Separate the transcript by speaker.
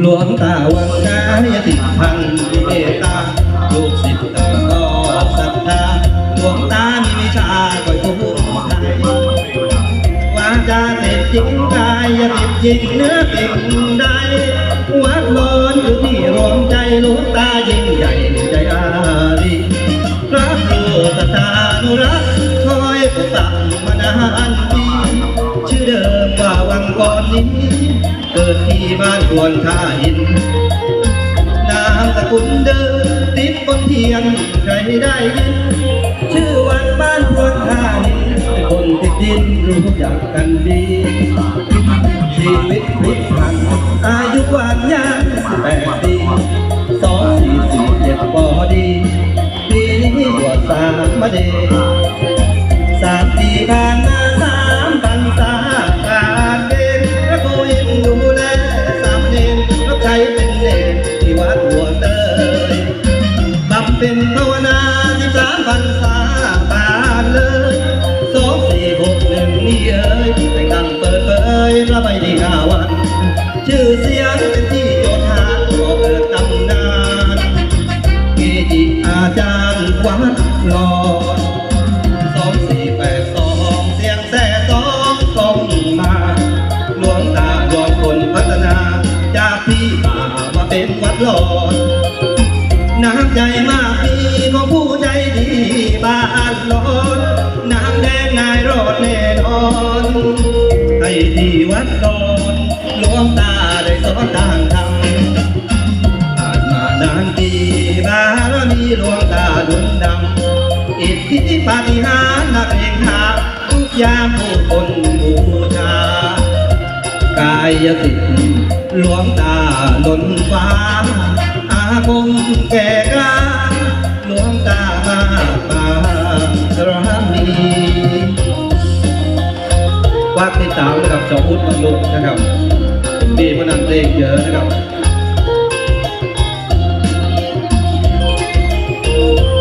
Speaker 1: หลวงตาวังกายติดพันเมตตาลูกศิษย์ต่างก็ศรัทธาหลวงตามีวิชาคอยผู้ไทยวาจาเด็ดจริงกายอย่าติดจริงเนื้อเก่งใดวัดโลนอยู่ที่รวมใจหลวงตายิ่งใหญ่ใจอารีพระโพธิตานุรักษ์คอยปกปักมานานปีชื่อเดิมว่าวังกรนี้ เกิดที่บ้านกวนท่าหิน นามสกุลเดิมติดบนเทียนใครได้ยินชื่อวัดบ้านกวนท่าหินคนติดดินรู้จักกันดีชีวิตพลิกผันอายุกว่ายังแปดปีสองสี่สี่เจ็ดพอดีปีนี้บวชสามมาเดส ภาวนาที่สามพรรษาผ่าเลยสองสี่หกหนึ่งนี่เอ้ยแต่งตั้งเปิดเผยพระใบดีกาวัน ชื่อเสียงเป็นที่โจทย์หาขอเปิดตำนานเกจิอาจารย์วัดหลอดสองสี่แปดสองเสียงแส่สองกองมาหลวงตารวมคนพัฒนา จากที่ป่ามาเป็นวัดหลอด ให้ที่วัดก่อนหลวงตาได้สอนทางธรรมผ่านมานานปีบารมีหลวงตาดุลดำอิทธิปาฏิหาริย์นักเองหาทุกยามผู้คนบูชากายสิทธิ์หลวงตาล้นฟ้า อาคมแก่กล้าหลวงตามามาสรามี ฝากติดตามนะครับจอพุทธบรรลุนะครับมีพนันเพลงเยอะนะครับ